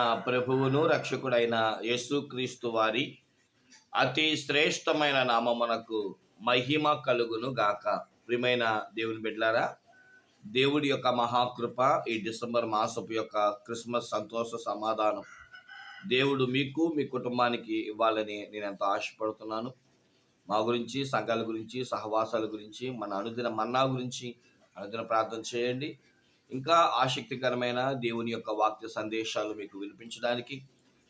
నా ప్రభువును రక్షకుడైన యేసుక్రీస్తు వారి అతి శ్రేష్టమైన నామమునకు మహిమ కలుగును గాక. ప్రియమైన దేవుని బిడ్డలారా దేవుడి యొక్క మహాకృప ఈ డిసెంబర్ మాసపు యొక్క క్రిస్మస్ సంతోష సమాధానం దేవుడు మీకు మీ కుటుంబానికి ఇవ్వాలని నేను ఎంతో ఆశపడుతున్నాను. మా గురించి సంఘాల గురించి సహవాసాల గురించి మన అనుదిన మన్నా గురించి అనుదిన ప్రార్థన చేయండి. ఇంకా ఆసక్తికరమైన దేవుని యొక్క వాక్య సందేశాలు మీకు వినిపించడానికి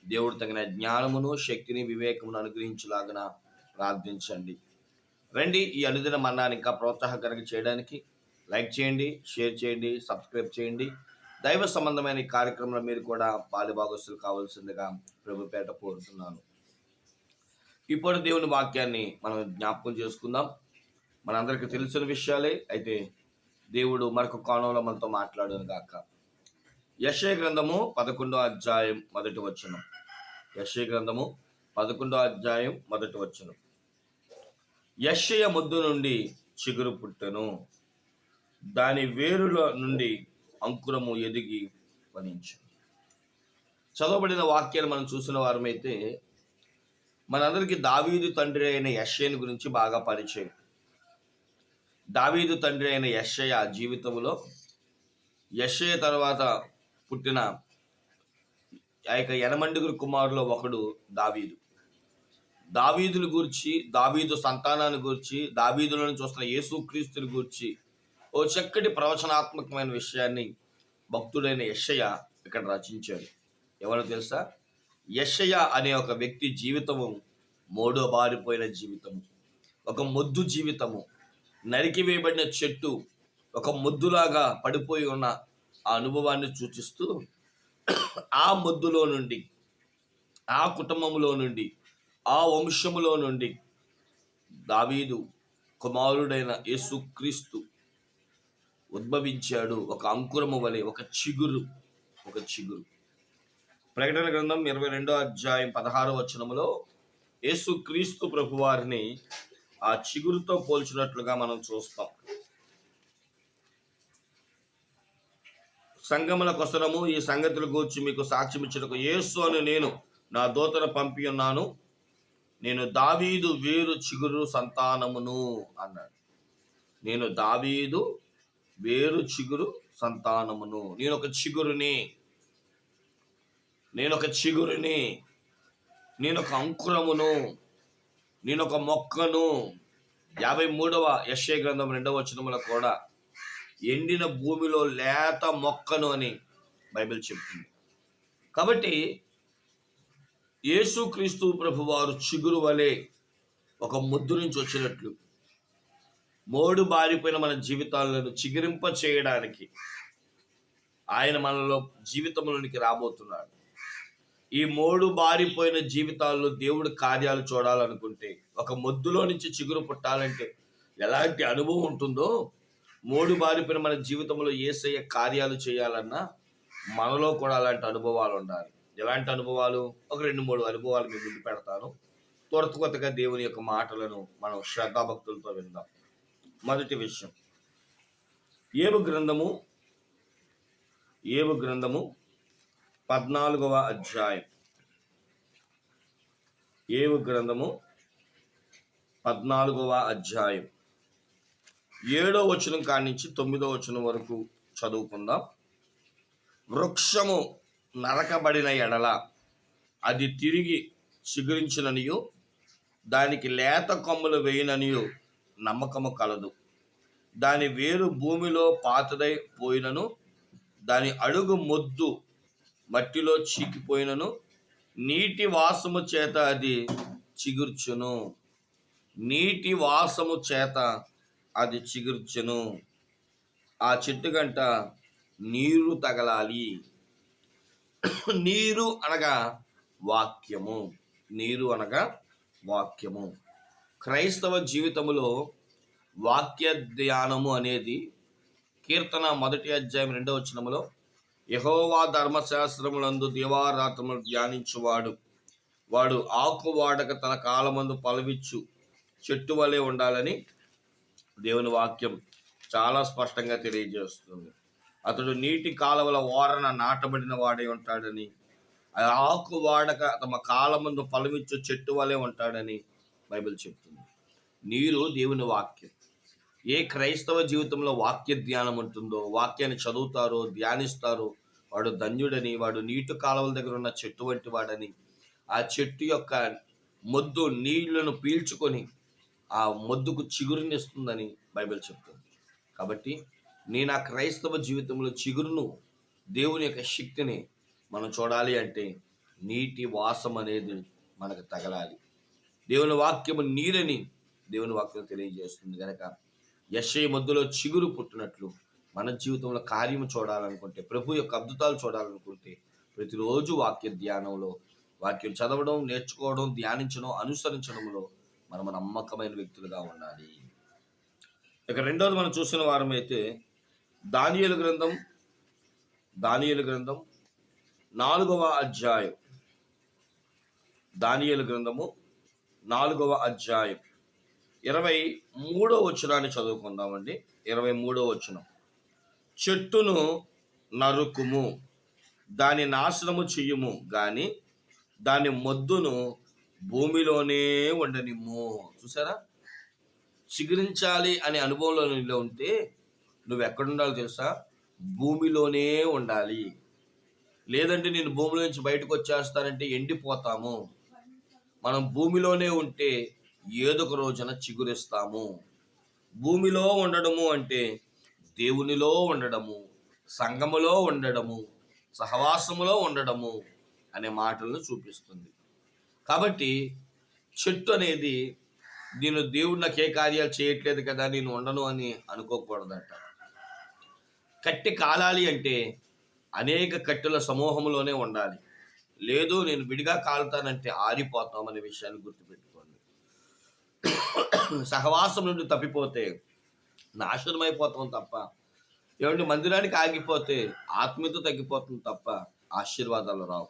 దేవుడు తగిన జ్ఞానమును శక్తిని వివేకమును అనుగ్రహించలాగన ప్రార్థించండి. రండి ఈ అనుదిన మన్నాను ఇంకా ప్రోత్సాహకరంగా చేయడానికి లైక్ చేయండి షేర్ చేయండి సబ్స్క్రైబ్ చేయండి. దైవ సంబంధమైన ఈ కార్యక్రమంలో మీరు కూడా పాలుభాగస్తులు కావాల్సిందిగా ప్రభుపేట కోరుతున్నాను. ఇప్పుడు దేవుని వాక్యాన్ని మనం జ్ఞాపకం చేసుకుందాం. మనందరికీ తెలిసిన విషయాలే. అయితే దేవుడు మరొక కోణంలో మనతో మాట్లాడును గాక. యశయ గ్రంథము పదకొండో అధ్యాయం మొదటి వచనం. యశయ గ్రంథము పదకొండో అధ్యాయం మొదటి వచ్చును యశయ ముద్దు నుండి చిగురు పుట్టెను. దాని వేరుల నుండి అంకురము ఎదిగి ఫలించు చదవబడిన వాక్యాలు మనం చూసిన వారమైతే మనందరికీ దావీదు తండ్రి అయిన యశ్యని గురించి బాగా పరిచయం. దావీదు తండ్రి అయిన యశయ జీవితంలో యశయ తర్వాత పుట్టిన ఆ యొక్క ఎనమండుగురు కుమారులో ఒకడు దావీదు. దావీదుని గురించి దావీదు సంతానాన్ని గురించి దావీదులను చూస్తున్న యేసుక్రీస్తుని గురించి ఓ చక్కటి ప్రవచనాత్మకమైన విషయాన్ని భక్తుడైన యశయ ఇక్కడ రచించాడు. ఎవరో తెలుసా? యశయ అనే ఒక వ్యక్తి జీవితము మూడో బారిపోయిన జీవితము ఒక మొద్దు జీవితము నరికివేయబడిన చెట్టు ఒక ముద్దులాగా పడిపోయి ఉన్న ఆ అనుభవాన్ని సూచిస్తూ ఆ ముద్దులో నుండి ఆ కుటుంబంలో నుండి ఆ వంశములో నుండి దావీదు కుమారుడైన యేసుక్రీస్తు ఉద్భవించాడు. ఒక అంకురము వలె ఒక చిగురు ఒక చిగురు. ప్రకటన గ్రంథం ఇరవై రెండో అధ్యాయం పదహారో వచనములో యేసుక్రీస్తు ప్రభువారిని ఆ చిగురుతో పోల్చినట్లుగా మనం చూస్తాం. సంగముల కొసరము ఈ సంగతుల గూర్చి మీకు సాక్ష్యం ఇచ్చినకు యేసు అని నేను నా దూతను పంపి ఉన్నాను. నేను దావీదు వేరు చిగురు సంతానమును అన్నాడు. నేను దావీదు వేరు చిగురు సంతానమును. నేను ఒక చిగురుని. నేను ఒక చిగురుని. నేను ఒక అంకురమును. నేను ఒక మొక్కను యాభై మూడవ యశ్య గ్రంథం రెండవ వచనంలో కూడా ఎండిన భూమిలో లేత మొక్కను అని బైబిల్ చెప్తుంది. కాబట్టి యేసుక్రీస్తు ప్రభువారు చిగురు వలె ఒక ముద్దు నుంచి వచ్చినట్లు మోడు బారిపోయిన మన జీవితాలను చిగురింప చేయడానికి ఆయన మనలో జీవితంలోనికి రాబోతున్నాడు. ఈ మోడు బారిపోయిన జీవితాల్లో దేవుడు కార్యాలు చూడాలనుకుంటే ఒక మొద్దులో నుంచి చిగురు పుట్టాలంటే ఎలాంటి అనుభవం ఉంటుందో మోడు బారిపోయిన మన జీవితంలో ఏసయ్య కార్యాలు చేయాలన్నా మనలో కూడా అలాంటి అనుభవాలు ఉండాలి. ఎలాంటి అనుభవాలు? ఒక రెండు మూడు అనుభవాలు మీ ముందు పెడతాను. త్వరత కొత్తగా దేవుని యొక్క మాటలను మనం శ్రద్ధాభక్తులతో విందాం. మొదటి విషయం. ఏబు గ్రంథము ఏబు గ్రంథము పద్నాలుగవ అధ్యాయం. ఏవు గ్రంథము? పద్నాలుగవ అధ్యాయం. ఏడో వచనం కానించి నుంచి తొమ్మిదో వచనం వరకు చదువుకుందాం. వృక్షము నరకబడిన ఎడల అది తిరిగి చిగురించిననియు దానికి లేత కొమ్మలు వేయననియు నమ్మకము కలదు. దాని వేరు భూమిలో పాతదై పోయినను దాని అడుగు మొద్దు మట్టిలో చీకిపోయినను నీటి వాసము చేత అది చిగుర్చును. నీటి వాసము చేత అది చిగుర్చును. ఆ చెట్టు గంట నీరు తగలాలి. నీరు అనగా వాక్యము. నీరు అనగా వాక్యము. క్రైస్తవ జీవితములో వాక్య ధ్యానము అనేది కీర్తన మొదటి అధ్యాయం రెండవ వచనములో యహోవా ధర్మశాస్త్రములందు దివారాత్రములు ధ్యానించువాడు. వాడు ఆకు వాడక తన కాలమందు పలవిచ్చు చెట్టు వలె ఉండాలని దేవుని వాక్యం చాలా స్పష్టంగా తెలియజేస్తుంది. అతడు నీటి కాలువల ఓరన నాటబడిన వాడే ఉంటాడని ఆకు వాడక తమ కాలమందు ఫలమిచ్చు చెట్టు వలె ఉంటాడని బైబిల్ చెప్తుంది. నీరు దేవుని వాక్యం. ఏ క్రైస్తవ జీవితంలో వాక్య ధ్యానం ఉంటుందో వాక్యాన్ని చదువుతారో ధ్యానిస్తారో వాడు ధన్యుడని వాడు నీటి కాలువల దగ్గర ఉన్న చెట్టు వంటి వాడని ఆ చెట్టు యొక్క మొద్దు నీళ్ళను పీల్చుకొని ఆ మొద్దుకు చిగురునిస్తుందని బైబిల్ చెప్తుంది. కాబట్టి నేను ఆ క్రైస్తవ జీవితంలో చిగురును దేవుని యొక్క శక్తిని మనం చూడాలి అంటే నీటి వాసం అనేది మనకు తగలాలి. దేవుని వాక్యము నీరని దేవుని వాక్యం తెలియజేస్తుంది కనుక యశయ మధ్యలో చిగురు పుట్టినట్లు మన జీవితంలో కార్యము చూడాలనుకుంటే ప్రభు యొక్క అద్భుతాలు చూడాలనుకుంటే ప్రతిరోజు వాక్య ధ్యానంలో వాక్యం చదవడం నేర్చుకోవడం ధ్యానించడం అనుసరించడంలో మనం నమ్మకమైన వ్యక్తులుగా ఉండాలి. ఇక రెండవది మనం చూసిన వారమైతే దానియల గ్రంథం దానియేలు గ్రంథం నాలుగవ అధ్యాయం. దానియేలు గ్రంథము నాలుగవ అధ్యాయం. ఇరవై మూడో వచనాన్ని చదువుకుందామండి. ఇరవై మూడో వచనం. చెట్టును నరుకుము దాని నాశనము చెయ్యము కానీ దాని మొద్దును భూమిలోనే ఉండనిమ్ము. చూసారా? చిగురించాలి అనే అనుభవంలో నీలో ఉంటే నువ్వు ఎక్కడుండాలో తెలుసా? భూమిలోనే ఉండాలి. లేదంటే నేను భూమిలో నుంచి బయటకు వచ్చేస్తానంటే ఎండిపోతాము. మనం భూమిలోనే ఉంటే ఏదొక రోజున చిగురిస్తాము. భూమిలో ఉండడము అంటే దేవునిలో ఉండడము సంఘములో ఉండడము సహవాసములో ఉండడము అనే మాటలను చూపిస్తుంది. కాబట్టి చెట్టు అనేది నేను దేవుడు నాకు ఏ కార్యాలు చేయట్లేదు కదా నేను ఉండను అని అనుకోకూడదట. కట్టి కాలాలి అంటే అనేక కట్టెల సమూహంలోనే ఉండాలి. లేదు నేను విడిగా కాలుతానంటే ఆరిపోతాం అనే విషయాన్ని గుర్తుపెట్టు సహవాసం నుండి తప్పిపోతే నాశనం అయిపోతాం తప్ప ఏమంటే మందిరానికి ఆగిపోతే ఆత్మీయత తగ్గిపోతుంది తప్ప ఆశీర్వాదాలు రావు.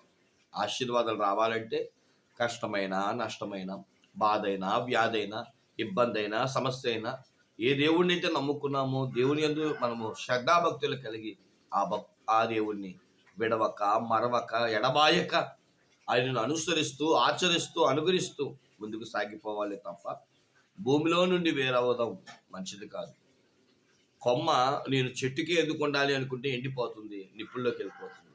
ఆశీర్వాదాలు రావాలంటే కష్టమైన నష్టమైన బాధైనా వ్యాధైనా ఇబ్బంది అయినా సమస్య అయినా ఏ దేవుడిని అయితే నమ్ముకున్నామో దేవుని యందు మనము శ్రద్ధాభక్తులు కలిగి ఆ భక్ ఆ దేవుణ్ణి విడవక మరవక ఎడబాయక ఆయనను అనుసరిస్తూ ఆచరిస్తూ అనుగరిస్తూ ముందుకు సాగిపోవాలి తప్ప భూమిలో నుండి వేరవడం మంచిది కాదు. కొమ్మ నేను చెట్టుకే ఎందుకు ఉండాలి అనుకుంటే ఎండిపోతుంది నిప్పుల్లోకి వెళ్ళిపోతుంది.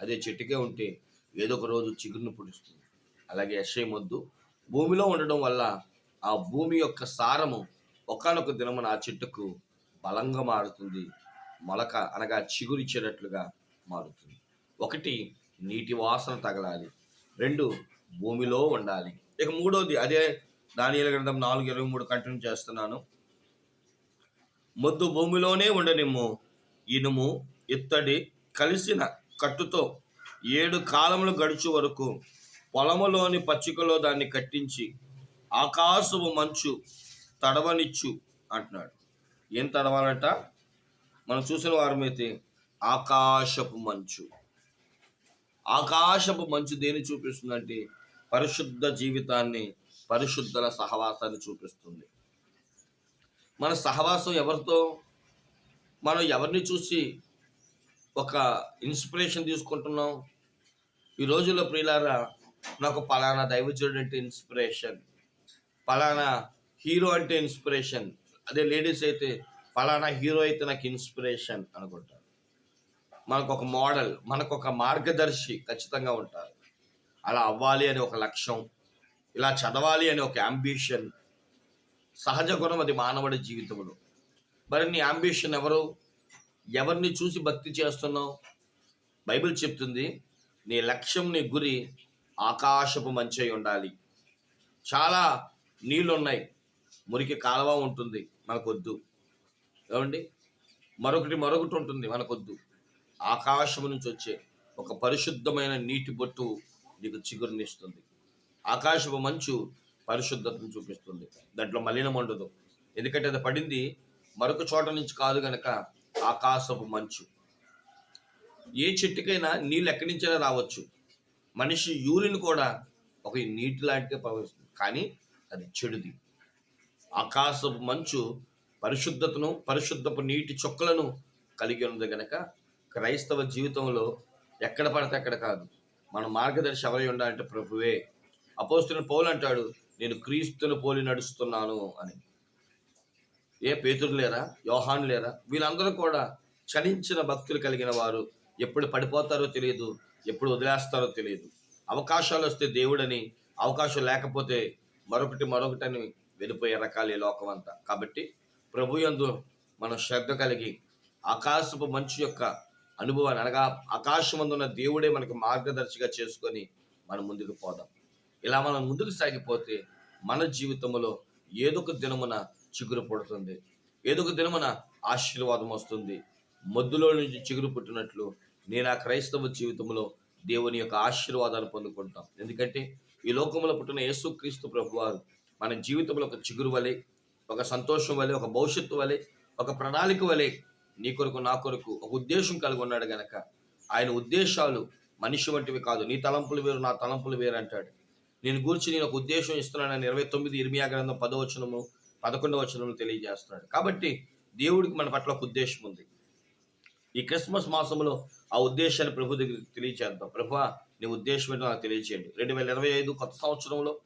అదే చెట్టుకే ఉంటే ఏదో ఒక రోజు చిగురును పుడుస్తుంది. అలాగే యశ్వ వద్దు. భూమిలో ఉండడం వల్ల ఆ భూమి యొక్క సారము ఒకనొక దినమున ఆ చెట్టుకు బలంగా మారుతుంది. మొలక అనగా చిగురిచ్చేటట్లుగా మారుతుంది. ఒకటి నీటి వాసన తగలాలి. రెండు భూమిలో ఉండాలి ఇక మూడోది అదే దానియల గ్రంథం నాలుగు ఇరవై మూడు కంటిన్యూ చేస్తున్నాను. మొద్దు భూమిలోనే ఉండనిమ్ము ఇనుము ఇత్తడి కలిసిన కట్టుతో ఏడు కాలములు గడిచే వరకు పొలములోని పచ్చికలో దాన్ని కట్టించి ఆకాశము మంచు తడవనిచ్చు అంటున్నాడు. ఏం తడవాలంట? మనం చూసిన వారమైతే ఆకాశపు మంచు. ఆకాశపు మంచు దేని చూపిస్తుందంటే పరిశుద్ధ జీవితాన్ని పరిశుద్ధుల సహవాసాన్ని చూపిస్తుంది. మన సహవాసం ఎవరితో? మనం ఎవరిని చూసి ఒక ఇన్స్పిరేషన్ తీసుకుంటున్నాం? ఈ రోజుల్లో ప్రియులారా నాకు పలానా దైవజుడు అంటే ఇన్స్పిరేషన్. పలానా హీరో అంటే ఇన్స్పిరేషన్. అదే లేడీస్ అయితే పలానా హీరో అయితే నాకు ఇన్స్పిరేషన్ అనుకుంటారు. మనకు ఒక మోడల్ మనకు ఒక మార్గదర్శి ఖచ్చితంగా ఉంటారు. అలా అవ్వాలి అని ఒక లక్ష్యం ఇలా చదవాలి అని ఒక అంబిషన్ సహజ గుణం అది మానవుడి జీవితంలో. మరి నీ అంబిషన్ ఎవరు? ఎవరిని చూసి భక్తి చేస్తున్నావు? బైబిల్ చెప్తుంది నీ లక్ష్యం నీ గురి ఆకాశపు మంచై ఉండాలి. చాలా నీళ్ళు ఉన్నాయి మురికి కాలువ ఉంటుంది మనకొద్దు. ఏమండి? మరొకటి మరొకటి ఉంటుంది మనకొద్దు. ఆకాశం నుంచి వచ్చే ఒక పరిశుద్ధమైన నీటి బొట్టు నీకు చిగురునిస్తుంది. ఆకాశపు మంచు పరిశుద్ధతను చూపిస్తుంది. దాంట్లో మలినం ఉండదు. ఎందుకంటే అది పడింది మరొక చోట నుంచి కాదు గనక ఆకాశపు మంచు. ఏ చెట్టుకైనా నీళ్ళు ఎక్కడి నుంచైనా రావచ్చు. మనిషి యూరిన్ కూడా ఒక నీటి లాంటిగా ప్రవహిస్తుంది. కానీ అది చెడుది. ఆకాశపు మంచు పరిశుద్ధతను పరిశుద్ధపు నీటి చుక్కలను కలిగి ఉన్నది గనక క్రైస్తవ జీవితంలో ఎక్కడ పడితే అక్కడ కాదు. మన మార్గదర్శి ఎవరై ఉండాలంటే ప్రభువే. అపోస్తున్న పౌలు అంటాడు నేను క్రీస్తుని పోలి నడుస్తున్నాను అని. ఏ పేతురు లేరా? యోహాన్ లేరా? వీళ్ళందరూ కూడా చలించిన భక్తులు కలిగిన వారు. ఎప్పుడు పడిపోతారో తెలియదు ఎప్పుడు వదిలేస్తారో తెలియదు. అవకాశాలు వస్తే దేవుడని అవకాశం లేకపోతే మరొకటి మరొకటని వెళ్ళిపోయే రకాలు ఈ లోకం అంతా కాబట్టి ప్రభు యందు మనం శ్రద్ధ కలిగి ఆకాశపు మంచు యొక్క అనుభవాన్ని అనగా ఆకాశమందున్న దేవుడే మనకి మార్గదర్శిగా చేసుకొని మనం ముందుకు పోదాం. ఇలా మనం ముందుకు సాగిపోతే మన జీవితంలో ఏదొక దినమున చిగురు పుడుతుంది. ఏదొక దినమున ఆశీర్వాదం వస్తుంది. మొద్దులో నుంచి చిగురు పుట్టినట్లు నేను ఆ క్రైస్తవ జీవితంలో దేవుని యొక్క ఆశీర్వాదాలు పొందుకుంటాం. ఎందుకంటే ఈ లోకంలో పుట్టిన యేసుక్రీస్తు ప్రభు వారు మన జీవితంలో ఒక చిగురు వలె ఒక సంతోషం వలె ఒక భవిష్యత్తు వలె ఒక ప్రణాళిక వలె నీ కొరకు నా కొరకు ఒక ఉద్దేశం కలిగి ఉన్నాడు గనక ఆయన ఉద్దేశాలు మనిషి వంటివి కాదు. నీ తలంపులు వేరు నా తలంపులు వేరు అంటాడు. నేను గూర్చి నేను ఒక ఉద్దేశం ఇస్తున్నానని ఇరవై తొమ్మిది ఇర్మియా గ్రంథం పదవచనము పదకొండవ వచనము తెలియజేస్తున్నాడు. కాబట్టి దేవుడికి మన పట్ల ఒక ఉద్దేశం ఉంది. ఈ క్రిస్మస్ మాసంలో ఆ ఉద్దేశాన్ని ప్రభు దగ్గర తెలియచేద్దాం. ప్రభు నీ ఉద్దేశం ఏంటో నాకు తెలియచేయండి. రెండు వేల ఇరవై ఐదు కొత్త సంవత్సరంలో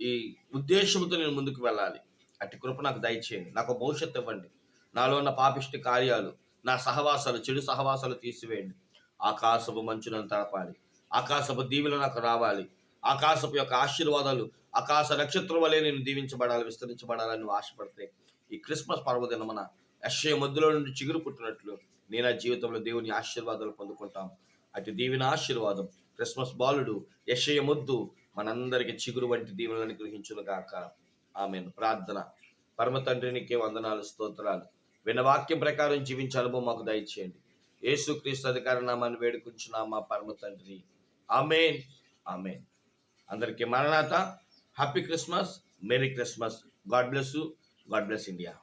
ఈ ఉద్దేశంతో నేను ముందుకు వెళ్ళాలి. అట్టి కృప నాకు దయచేయండి. నాకు భవిష్యత్తు ఇవ్వండి. నాలో ఉన్న పాపిష్టి కార్యాలు నా సహవాసాలు చెడు సహవాసాలు తీసివేయండి. ఆకాశపు మంచులను తడపాలి. ఆకాశపు దీవులు నాకు రావాలి. ఆకాశపు యొక్క ఆశీర్వాదాలు ఆకాశ నక్షత్రం వలె నేను దీవించబడాలి విస్తరించబడాలని ఆశపడితే ఈ క్రిస్మస్ పర్వదినమున అశ్చయ మధ్యలో నుండి చిగురు పుట్టినట్లు నేను ఆ జీవితంలో దేవుని ఆశీర్వాదాలు పొందుకుంటాం. అటు దీవిన ఆశీర్వాదం క్రిస్మస్ బాలుడు యశయ ముద్దు మనందరికి చిగురు వంటి దీవెనలను గ్రహించును గాక ఆమె ప్రార్థన. పరమ తండ్రినికే వందనాలు స్తోత్రాలు. విన్న వాక్యం ప్రకారం జీవించే అనుభవం మాకు దయచేయండి. యేసుక్రీస్తు అధికార నామాన్ని వేడుకుంటున్నా మా పరమ తండ్రి. ఆమెన్. ఆమెన్. అందరికీ మరణాత. Happy Christmas. Merry Christmas. God bless God bless India.